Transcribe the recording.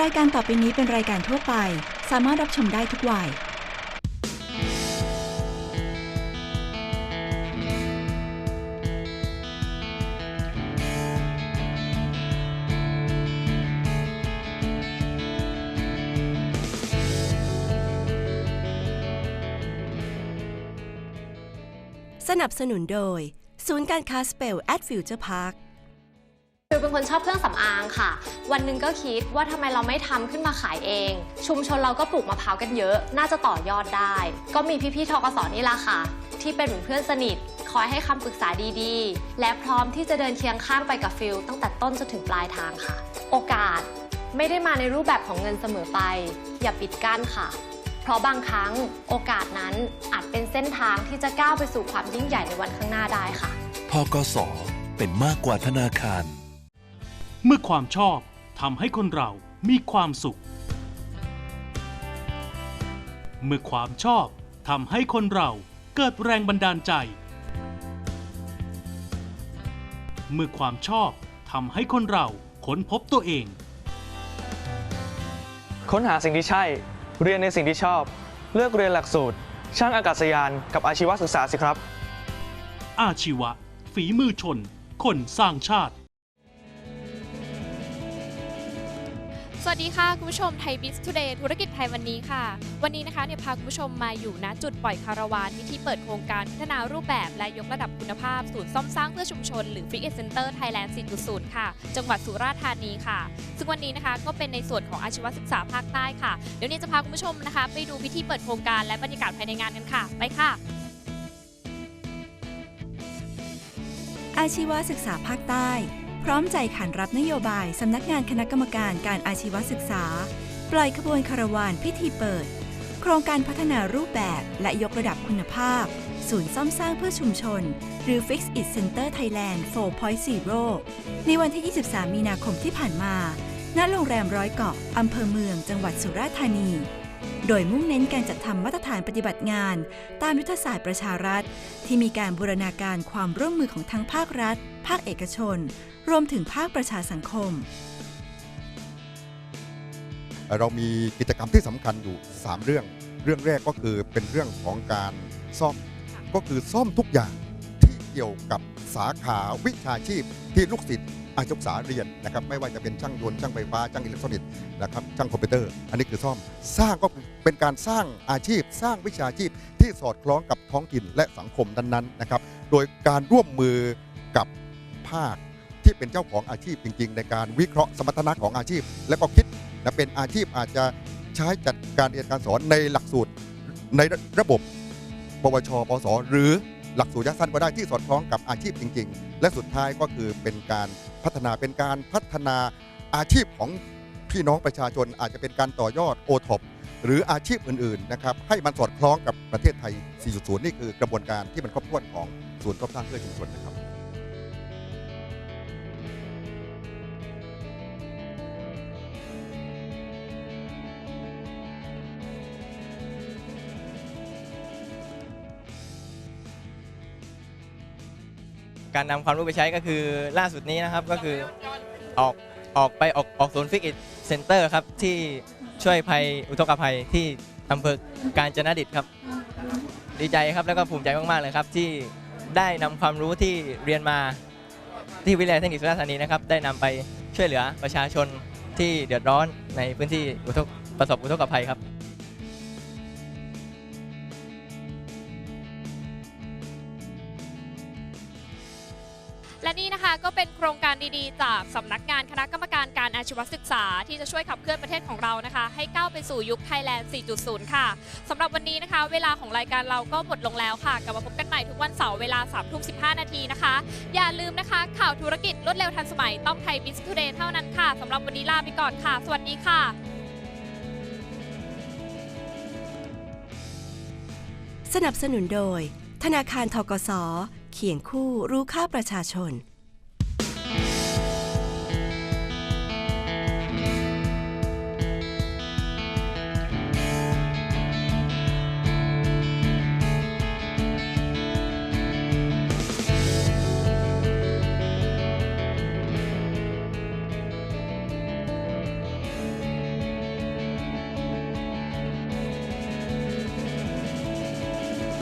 รายการต่อไปนี้เป็นรายการทั่วไป สามารถรับชมได้ทุกวัย สนับสนุนโดย ศูนย์การค้าสเปลแอดฟิวเจอร์พาร์ค คนชอบเครื่องสำอางค่ะ วันหนึ่งก็คิดว่าทำไมเราไม่ทำขึ้นมาขายเอง ชุมชนเราก็ปลูกมะพร้าวกันเยอะ น่าจะต่อยอดได้ ก็มีพี่ๆทกสนี่ละค่ะ ที่เป็นเหมือนเพื่อนสนิท คอยให้คำปรึกษาดีๆ และพร้อมที่จะเดินเคียงข้างไปกับฟิลตั้งแต่ต้นจนถึงปลายทางค่ะ โอกาสไม่ได้มาในรูปแบบของเงินเสมอไป อย่าปิดกั้นค่ะ เพราะบางครั้งโอกาสนั้นอาจเป็นเส้นทางที่จะก้าวไปสู่ความยิ่งใหญ่ในวันข้างหน้าได้ค่ะทกสเป็นมากกว่าธนาคาร เมื่อความชอบทำให้คนเรามีความสุข เมื่อความชอบทำให้คนเราเกิดแรงบันดาลใจ เมื่อความชอบทำให้คนเราค้นพบตัวเอง ค้นหาสิ่งที่ใช่ เรียนในสิ่งที่ชอบ เลือกเรียนหลักสูตร ช่างอากาศยานกับอาชีวศึกษาสิครับ อาชีวะ ฝีมือชน คนสร้างชาติ สวัสดีค่ะ คุณผู้ชมไทยบิส t ูเดย์ธุรกิจไทยวันนี้ค่ะ วันนี้นะคะเนี่ยพาคุณผู้ชมมาอยู่ณจุดปล่อยคาราวานพิธีเปิดโครงการพัฒนารูปแบบและยกระดับคุณภาพศูนย์ซ่อมสร้างเพื่อชุมชนหรือ f i x Center Thailand 4.0 ค่ะ จังหวัดสุราษฎร์ธานีค่ะ ซึ่งวันนี้นะคะก็เป็นในส่วนของอาชีวศึกษาภาคใต้ค่ะ เดี๋ยวนี้จะพาคุณผู้ชมนะคะ ไปดูพิธีเปิดโครงการและบรรยากาศภายในงานกันค่ะ ไปค่ะอาชีวศึกษาภาคใต้ พร้อมใจขันรับนโยบายสำนักงานคณะกรรมการการอาชีวศึกษา ปล่อยขบวนคารวานพิธีเปิด โครงการพัฒนารูปแบบและยกระดับคุณภาพ ศูนย์ซ่อมสร้างเพื่อชุมชน หรือ Fix It Center Thailand 4.0 ในวันที่ 23 มีนาคมที่ผ่านมา ณ โรงแรมร้อยเกาะอำเภอเมือง จังหวัดสุราษฎร์ธานีโดยมุ่งเน้นการจัดทำมาตรฐานปฏิบัติงาน ตามยุทธศาสตร์ประชารัฐ ที่มีการบูรณาการความร่วมมือของทั้งภาครัฐ ภาคเอกชน รวมถึงภาคประชาสังคม เรามีกิจกรรมที่สำคัญอยู่ 3 เรื่อง เรื่องแรกก็คือเป็นเรื่องของการซ่อม ก็คือซ่อมทุกอย่างที่เกี่ยวกับสาขาวิชาชีพที่ลูกศิษย์อาชีวศึกษาเรียนนะครับไม่ว่าจะเป็นช่างยนต์ช่างไฟฟ้าช่างอิเล็กทรอนิกส์นะครับช่างคอมพิวเตอร์ อันนี้คือซ่อมสร้างก็เป็นการสร้างอาชีพ สร้างวิชาชีพที่สอดคล้องกับท้องถิ่นและสังคมนั้นๆนะครับโดยการร่วมมือกับ ภาคที่เป็นเจ้าของอาชีพจริง ๆ ในการวิเคราะห์สมรรถนะของอาชีพ และก็คิดนะเป็นอาชีพอาจจะใช้จัดการเรียนการสอนในหลักสูตรในระบบปวชปสหรือหลักสูตรยะสั้นก็ได้ที่สอดคล้องกับอาชีพจริง ๆ และสุดท้ายก็คือเป็นการพัฒนาเป็นการพัฒนาอาชีพของพี่น้องประชาชนอาจจะเป็นการต่อยอดโอท็อปหรืออาชีพอื่นๆนะครับให้มันสอดคล้องกับประเทศไทย 4.0 นี่คือกระบวนการที่มันครอบถ้วนของศูนย์ซ่อสร้างเพื่อชุมชนนะครับ การนำความรู้ไปใช้ก็คือล่าสุดนี้นะครับก็คือออกออกไปออกออกศูนย์ฟิกอิเซ็นเตอร์ครับที่ช่วยภัยอุทกภัยที่อำเภอการจนดิตครับ ดีใจครับแล้วก็ภูมิใจมาก ๆ เลยครับ ที่ได้นำความรู้ที่เรียนมาที่วิทยาลัยเทคนิคสุราษฎร์ธานีนะครับได้นำไปช่วยเหลือประชาชนที่เดือดร้อนในพื้นที่อุทกประสบอุทกภัยครับ และนี่นะคะก็เป็นโครงการดีๆ จากสำนักงานคณะกรรมการการอาชีวศึกษา ที่จะช่วยขับเคลื่อนประเทศของเรานะคะ ให้ก้าวไปสู่ยุคไทยแลนด์ 4.0 ค่ะสำหรับวันนี้นะคะ เวลาของรายการเราก็หมดลงแล้วค่ะ กลับมาพบกันใหม่ทุกวันเสาร์เวลา3ทุ่ม15 นาทีนะคะ อย่าลืมนะคะ ข่าวธุรกิจรวดเร็วทันสมัยต้องไทยบิสทูเดย์เท่านั้นค่ะสำหรับวันนี้ลาไปก่อนค่ะ สวัสดีค่ะ สนับสนุนโดย ธนาคารทกส เคียงคู่รู้ค่าประชาชน